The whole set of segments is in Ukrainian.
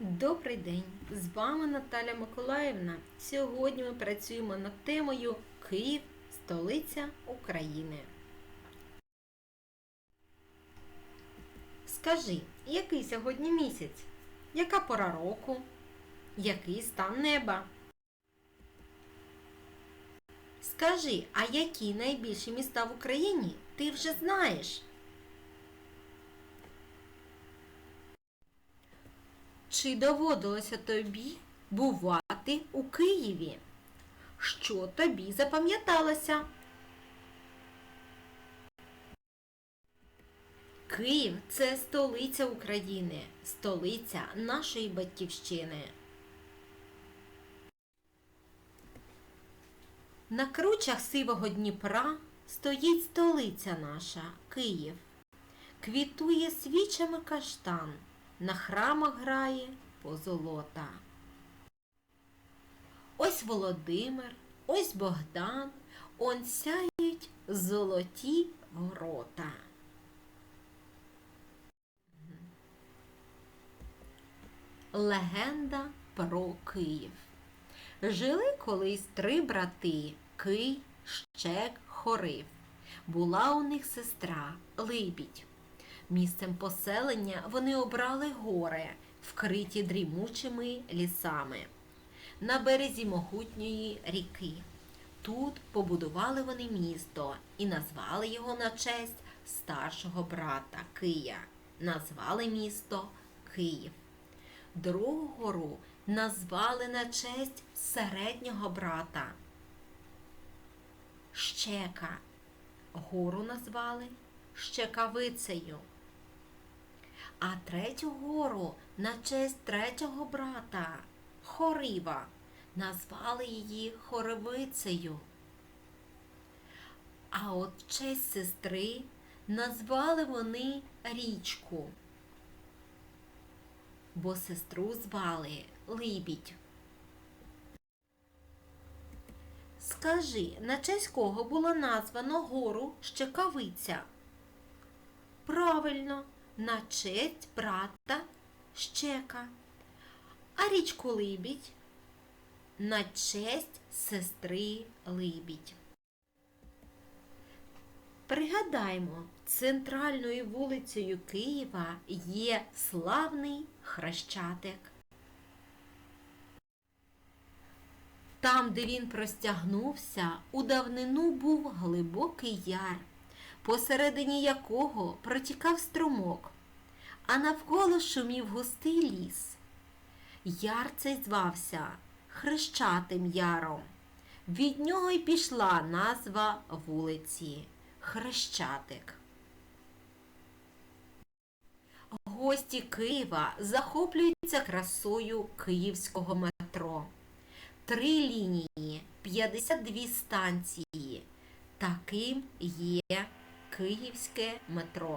Добрий день! З вами Наталя Миколаївна. Сьогодні ми працюємо над темою Київ, столиця України. Скажи, який сьогодні місяць? Яка пора року? Який стан неба? Скажи, а які найбільші міста в Україні ти вже знаєш? Чи доводилося тобі бувати у Києві? Що тобі запам'яталося? Київ це столиця України, столиця нашої батьківщини. На кручах сивого Дніпра стоїть столиця наша, Київ. Квітує свічами каштан, на храмах грає позолота. Ось Володимир, ось Богдан, он сяють золоті ворота. Легенда про Київ. Жили колись три брати Кий, Щек, Хорив. Була у них сестра Либідь. Місцем поселення вони обрали гори, вкриті дрімучими лісами на березі могутньої ріки. Тут побудували вони місто і назвали його на честь старшого брата Кия. Назвали місто Київ. Другу гору назвали на честь середнього брата Щека. Гору назвали Щекавицею. А третю гору на честь третього брата Хорива назвали її Хоровицею. А от честь сестри назвали вони річку, бо сестру звали Либідь. Скажи, на честь кого було названо гору Щекавиця? Правильно, на честь брата Щека. А річку Либідь на честь сестри Либідь. Пригадаймо, центральною вулицею Києва є славний Хрещатик. Там, де він простягнувся, у давнину був глибокий яр, посередині якого протікав струмок, а навколо шумів густий ліс. Яр цей звався Хрещатим Яром. Від нього й пішла назва вулиці Хрещатик. Гості Києва захоплюються красою київського метро. Три лінії, 52 станції. Таким є київське метро.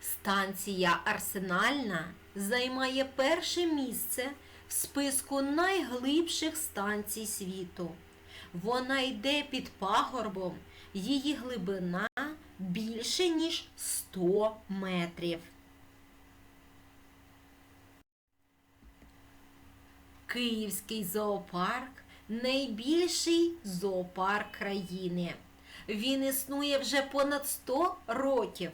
Станція Арсенальна займає перше місце в списку найглибших станцій світу. Вона йде під пагорбом, її глибина більше, ніж 100 метрів. Київський зоопарк найбільший зоопарк країни. Він існує вже понад 100 років.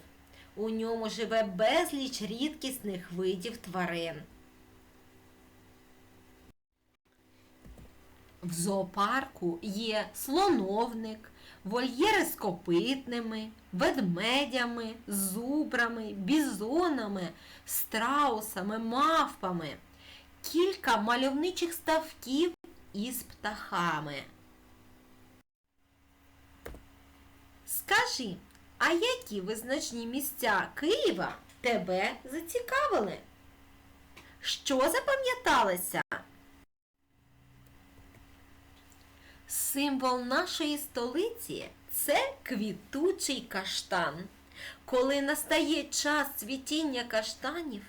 У ньому живе безліч рідкісних видів тварин. В зоопарку є слоновник, вольєри з копитними, ведмедями, зубрами, бізонами, страусами, мавпами, кілька мальовничих ставків із птахами. Скажи, а які визначні місця Києва тебе зацікавили? Що запам'яталося? Символ нашої столиці це квітучий каштан. Коли настає час цвітіння каштанів,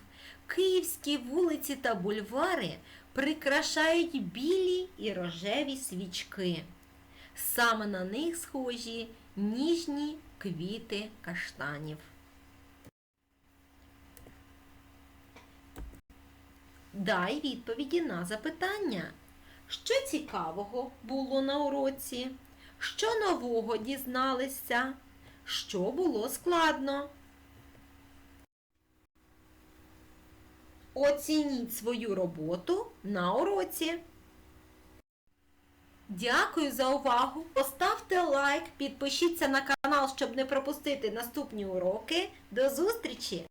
Київські вулиці та бульвари прикрашають білі і рожеві свічки. Саме на них схожі ніжні квіти каштанів. Дай відповіді на запитання, що цікавого було на уроці, що нового дізналися, що було складно. Оцініть свою роботу на уроці. Дякую за увагу. Поставте лайк, підпишіться на канал, щоб не пропустити наступні уроки. До зустрічі!